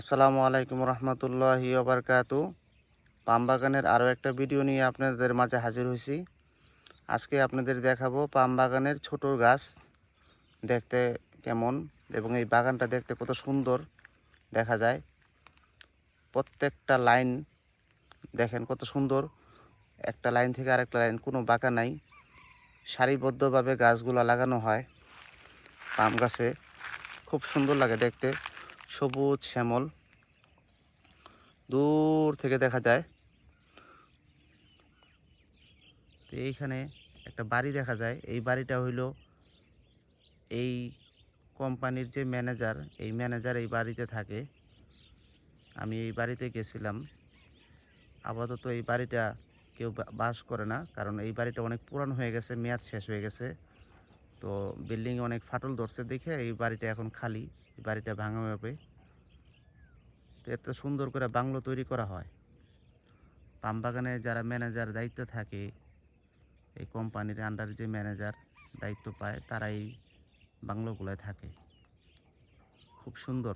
আসসালামু আলাইকুম রহমতুল্লাহি ওবরকাতু। পাম বাগানের আরও একটা ভিডিও নিয়ে আপনাদের মাঝে হাজির হয়েছি। আজকে আপনাদের দেখাবো পাম বাগানের ছোট গাছ দেখতে কেমন এবং এই বাগানটা দেখতে কত সুন্দর দেখা যায়। প্রত্যেকটা লাইন দেখেন কত সুন্দর। একটা লাইন থেকে আরেকটা লাইন, কোনো বাঁকা নাই। সারিবদ্ধভাবে গাছগুলো লাগানো হয় পাম গাছে। খুব সুন্দর লাগে দেখতে। সবুজ শ্যামল। দূর থেকে দেখা যায়। তো এইখানে একটা বাড়ি দেখা যায়। এই বাড়িটা হইল এই কোম্পানির যে ম্যানেজার, এই ম্যানেজার এই বাড়িতে থাকে। আমি এই বাড়িতে গেছিলাম। আপাতত এই বাড়িটা কেউ বাস করে না, কারণ এই বাড়িটা অনেক পুরানো হয়ে গেছে, মেয়াদ শেষ হয়ে গেছে। তো বিল্ডিং অনেক ফাটল ধরছে দেখে এই বাড়িটা এখন খালি। বাড়িটা ভাঙা হবে। তো এত সুন্দর করে বাংলো তৈরি করা হয়। পাম বাগানে যারা ম্যানেজার দায়িত্ব থাকে, এই কোম্পানির আন্ডারে যে ম্যানেজার দায়িত্ব পায়, তারাই বাংলোগুলোয় থাকে। খুব সুন্দর।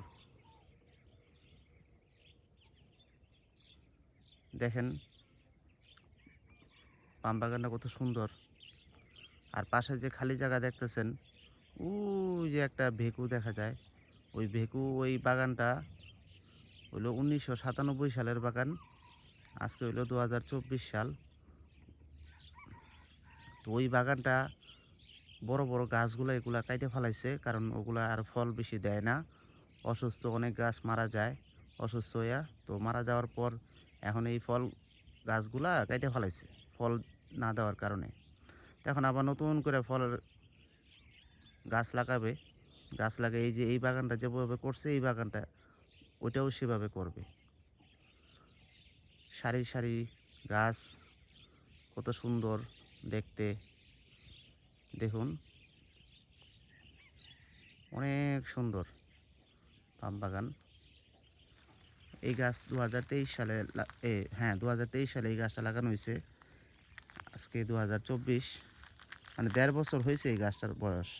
দেখেন, পাম বাগানটা কত সুন্দর। আর পাশে যে খালি জায়গা দেখতেছেন, ওই যে একটা ভেকু দেখা যায়। ওই ভেকু ওই বাগানটা হইল উনিশশো সাতানব্বই সালের বাগান। আজকে হইল দু হাজার চব্বিশ সাল। তো ওই বাগানটা বড় বড় গাছগুলো এগুলা কাইটে ফেলাইছে, কারণ ওগুলা আর ফল বেশি দেয় না। অসুস্থ অনেক গাছ মারা যায়, অসুস্থ হইয়া। তো মারা যাওয়ার পর এখন এই ফল গাছগুলা কাইটে ফেলাইছে, ফল না দেওয়ার কারণে। এখন আবার নতুন করে ফলের গাছ লাগাবে। গাছ লাগে এই যে এই বাগানটা যেভাবে করছে, এই বাগানটা, ওইটাও সেভাবে করবে। সারি সারি গাছ, কত সুন্দর দেখতে। দেখুন, অনেক সুন্দর পাম বাগান। এই গাছ দু হাজার তেইশ সালে এ হ্যাঁ দু হাজার তেইশ সালে এই গাছটা লাগানো হয়েছে। আজকে দু হাজার চব্বিশ মানে দেড় বছর হয়েছে এই গাছটার বয়স।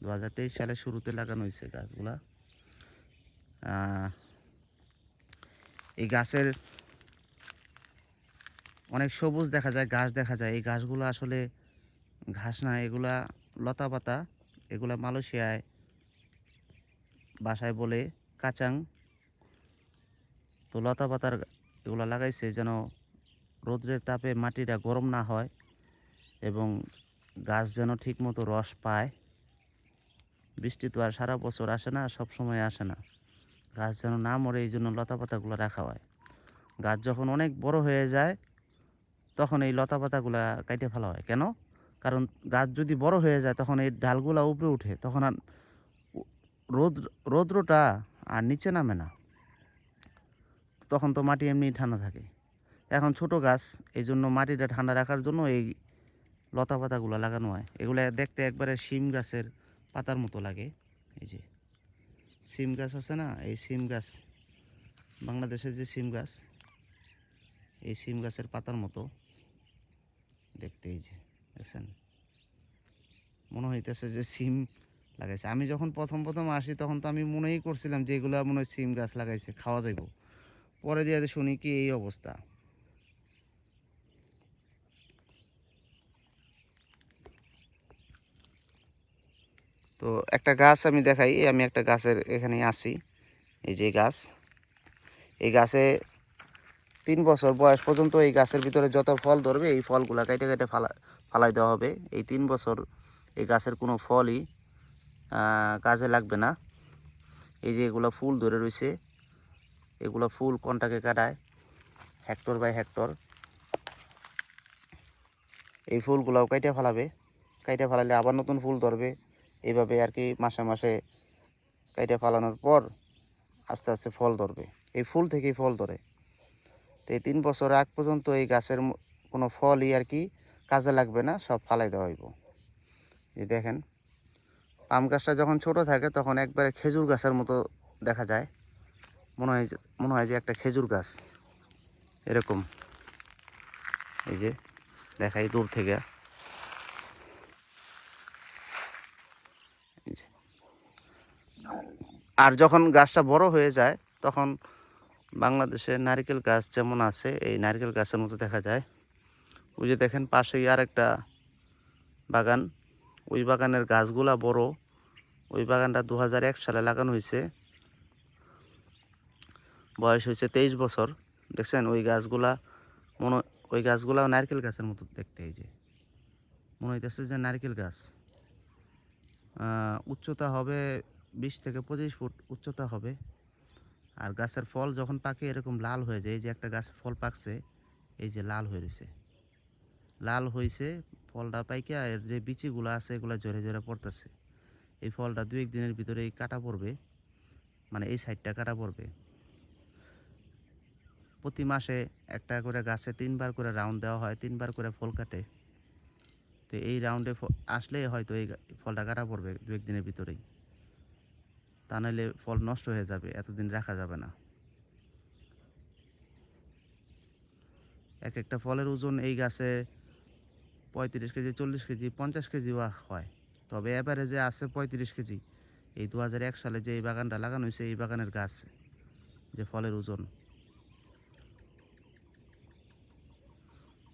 দু হাজার তেইশ সালে শুরুতে লাগানো হয়েছে গাছগুলা। এই গাছের অনেক সবুজ দেখা যায়, ঘাস দেখা যায়। এই ঘাসগুলো আসলে ঘাস না, এগুলা লতা পাতা। এগুলা মালয়েশিয়ায় বাসায় বলে কাচাং। তো লতা পাতার এগুলা লাগাইছে যেন রোদ্রের তাপে মাটিটা গরম না হয় এবং গাছ যেন ঠিকমতো রস পায়। বৃষ্টি তো আর সারা বছর আসে না, সব সময় আসে না। গাছ যেন না মরে, এই জন্য লতা পাতাগুলো রাখা হয়। গাছ যখন অনেক বড় হয়ে যায়, তখন এই লতা পাতাগুলা কাটে ফেলা হয়। কেন? কারণ গাছ যদি বড় হয়ে যায়, তখন এই ডালগুলা উপরে উঠে, তখন আর রোদ, রৌদ্রটা আর নিচে নামে না। তখন তো মাটি এমনি ঠান্ডা থাকে। এখন ছোট গাছ, এই জন্য মাটিটা ঠান্ডা রাখার জন্য এই লতা পাতাগুলো লাগানো হয়। এগুলো দেখতে একবারে শিম গাছের পাতার মতো লাগে। এই যে সিম গাছ আছে না, এই সিম গাছ, বাংলাদেশের যে সিম গাছ, এই সিম গাছের পাতার মতো দেখতে এই যে, দেখছেন? মনে হইতেছে যে সিম লাগাইছে। আমি যখন প্রথম প্রথম আসি, তখন তো আমি মনেই করছিলাম যে এগুলো মনে হয় সিম গাছ লাগাইছে, খাওয়া যাইব। পরে দিয়ে শুনি কি এই অবস্থা। তো একটা গাছ আমি দেখাই আমি একটা গাছের এখানে আসি, এই যে গাছ। এই গাছে তিন বছর বয়স পর্যন্ত এই গাছের ভিতরে যত ফল ধরবে, এই ফলগুলা কেটে কেটে ফালা, ফালাই দেওয়া হবে। এই তিন বছর এই গাছের কোনো ফলই কাজে লাগবে না। এই যে এগুলো ফুল ধরে রয়েছে এগুলো ফুল কোনটাকে কাটায়? Hectare by hectare. এই ফুলগুলাও কাইটে ফেলাবে কাইটে ফেলালে আবার নতুন ফুল ধরবে। এইভাবে আর কি মাসে মাসে কাইটে ফালানোর পর আস্তে আস্তে ফল ধরবে। এই ফুল থেকেই ফল ধরে। তো এই তিন বছর আগ পর্যন্ত এই গাছের কোনো ফলই আর কি কাজে লাগবে না, সব ফালাই দেওয়া হইব। এই দেখেন পাম গাছটা যখন ছোট থাকে তখন একবারে খেজুর গাছের মতো দেখা যায়। মনে হয় মনে হয় যে একটা খেজুর গাছ। এরকম। এই যে, দেখাই দূর থেকে এই যে। আর যখন গাছটা বড় হয়ে যায়, তখন বাংলাদেশে নারকেল গাছ যেমন আছে, এই নারকেল গাছের মতো দেখা যায়। ওই যে দেখেন পাশেই আর একটা বাগান। ওই বাগানের গাছগুলা বড়। ওই বাগানটা দু হাজার এক সালে লাগানো হয়েছে। বয়স হয়েছে তেইশ বছর। দেখছেন? ওই গাছগুলা মনে, ওই গাছগুলাও নারকেল গাছের মতো দেখতে এই যে। মনে হইতেছে যে নারকেল গাছ। উচ্চতা হবে বিশ থেকে পঁচিশ ফুট উচ্চতা হবে। আর গাছের ফল যখন পাকে, এরকম লাল হয়ে যায়। এই যে একটা গাছের ফল পাকছে, এই যে লাল হয়ে রয়েছে। লাল হয়েছে ফলটা পাইকা, এর যে বিচিগুলো আছে, এগুলো ঝরে ঝরে পড়তেছে। এই ফলটা দু এক দিনের ভিতরেই কাটা পড়বে। মানে এই সাইডটা কাটা পড়বে। প্রতি মাসে একটা করে গাছে তিনবার করে রাউন্ড দেওয়া হয়, তিনবার করে ফল কাটে। তো এই রাউন্ডে আসলে হয়তো এই ফলটা কাটা পড়বে দু একদিনের ভিতরেই। তা নাহলে ফল নষ্ট হয়ে যাবে, এতদিন রাখা যাবে না। এক একটা ফলের ওজন এই গাছে পঁয়ত্রিশ কেজি, চল্লিশ কেজি, পঞ্চাশ কেজিও হয়। তবে অ্যাভারেজে আছে পঁয়ত্রিশ কেজি। এই দু সালে যে এই বাগানটা লাগানো হয়েছে, এই বাগানের গাছ, যে ফলের ওজন।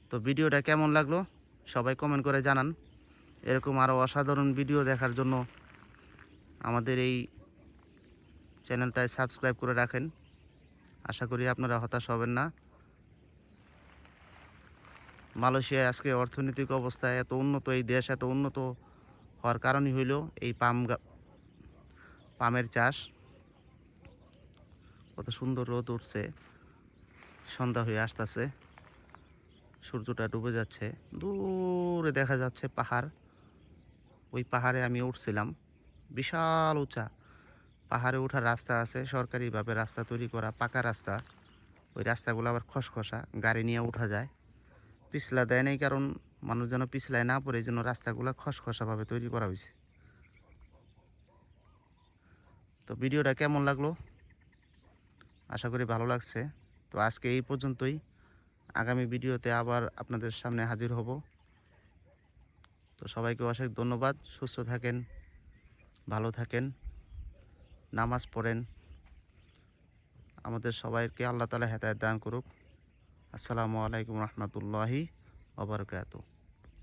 তো ভিডিওটা কেমন লাগল? সবাই কমেন্ট করে জানান। এরকম আরও অসাধারণ ভিডিও দেখার জন্য আমাদের এই চ্যানেলটায় সাবস্ক্রাইব করে রাখেন। আশা করি আপনারা হতাশ হবেন না। মালয়েশিয়ায় আজকে অর্থনৈতিক অবস্থা এত উন্নত, এই দেশ এত উন্নত হওয়ার কারণই হইল এই পাম পামের চাষ। কত সুন্দর রোদ উঠছে, সন্ধ্যা হয়ে আসতেছে, সূর্যটা ডুবে যাচ্ছে, দূরে দেখা যাচ্ছে পাহাড়। ওই পাহাড়ে আমি উঠছিলাম, বিশাল উঁচা। পাহাড়ে ওঠার রাস্তা আছে, সরকারিভাবে রাস্তা তৈরি করা, পাকা রাস্তা। ওই রাস্তাগুলো আবার খসখসা, গাড়ি নিয়ে ওঠা যায়। পিছলা দেয় নাই কারণ মানুষ যেন পিছলায় না পড়ে, এই জন্য রাস্তাগুলো খসখসাভাবে তৈরি করা হয়েছে। তো ভিডিওটা কেমন লাগল? আশা করি ভালো লাগছে। তো আজকে এই পর্যন্তই। আগামী ভিডিওতে আবার আপনাদের সামনে হাজির হব। তো সবাইকে অশেষ ধন্যবাদ। সুস্থ থাকেন, ভালো থাকেন। নামাজ পড়েন। আমাদের সবাইকে আল্লাহ তালা হেদায়ত দান করুক। আসসালামু আলাইকুম রহমতুল্লাহি ওবরকাত